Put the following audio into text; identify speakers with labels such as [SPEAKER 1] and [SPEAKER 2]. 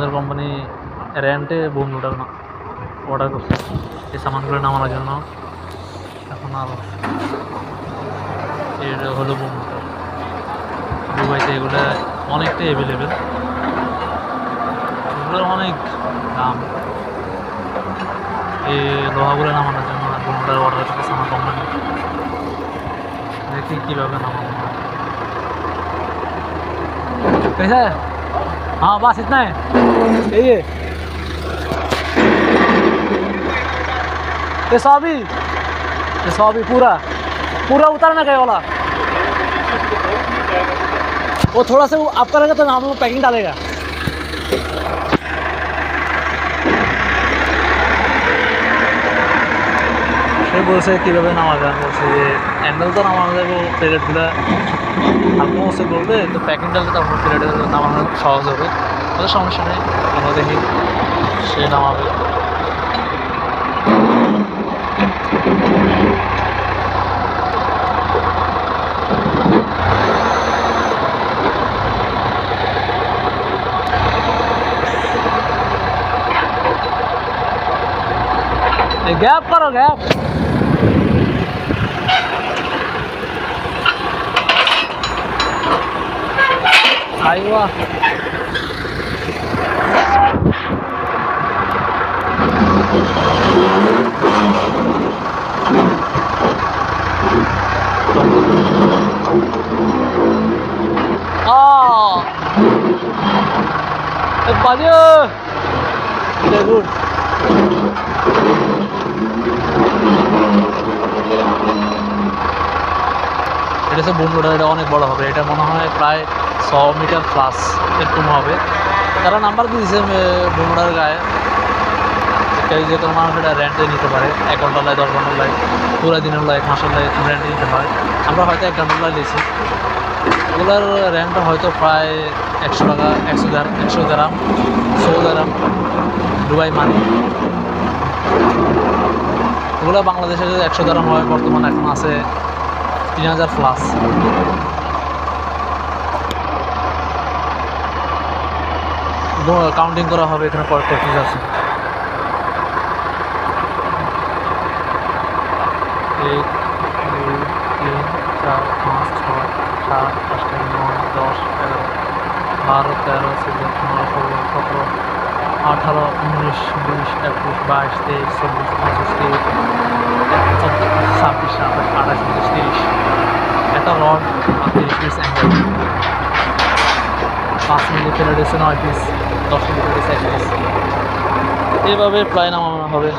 [SPEAKER 1] আমাদের কোম্পানি র্যান্টে boom loader order করছে। এই সামানগুলো নামানোর জন্য এখন আর এটা হলো বোম লোডার দুবাইতে এগুলো অনেকটাই অ্যাভেলেবেল এগুলোর অনেক দাম। এই লোহাগুলো নামানোর জন্য বোম লোডার অর্ডার করতেছে আমার কোম্পানি দেখি কীভাবে নামানো कैसा है, बस इतना है। यही ये सौ ये सौ पूरा। पूरा उतरना क्या वाला। वो थोड़ा सा वो आप करेंगे तो हम पैकिंग डालेगा। বলছে, কীভাবে নামাবে আমি বলছি যে, অ্যান্ডেল তো নামানো যাবে প্লেটগুলো হালকা মশে করবে তো প্যাকিং ডাললে তারপর প্লেটে নামানো সহজ হবে তাহলে সমস্যা নেই, আমরা দেখি সে নামাবে। গ্যাপ করো, gap. Iowa. Oh! Espanyol! Seguro. এটা সব বুমরোড এটা অনেক বড় হবে এটা মনে হয় প্রায় ছ মিটার প্লাস এরকম হবে। তারা নাম্বার দিয়েছে বোম লোডার গায়ে। কেউ যে কোনো মানুষ এটা রেন্টে নিতে পারে। এক ঘণ্টার লাই, দশ ঘণ্টার লাই, পুরো দিনের লাই, এক মাসের লাই রেন্টে নিতে হয় আমরা হয়তো এক ঘণ্টার লাই নিয়েছি ওগুলোর রেন্ট হয়তো প্রায় একশো টাকা, একশো গ্রাম একশো গ্রাম ষোলো গ্রাম দুবাই মানি ওগুলো বাংলাদেশে যদি একশো গ্রাম হয়, বর্তমানে এখন আছে তিন হাজার প্লাস কাউন্টিং করা হবে, এখানে কয়েকটা পিস আছে। এক, দুই, তিন, চার, পাঁচ দশ, এগারো, বারো, তেরো, চোদ্দ, পনেরো, ষোলো, সতেরো, আঠারো, উনিশ, বিশ, একুশ, বাইশ, তেইশ, চব্বিশ, পঁচিশ, তিরিশ ছাব্বিশ, সাতাশ, আঠাশ তিরিশ। একটা রড তিরিশ পাঁচ মিলি ফেলে দিয়েছে নয় পিস দশ মিলি ফেলে এভাবে প্রায় নামানো হবে।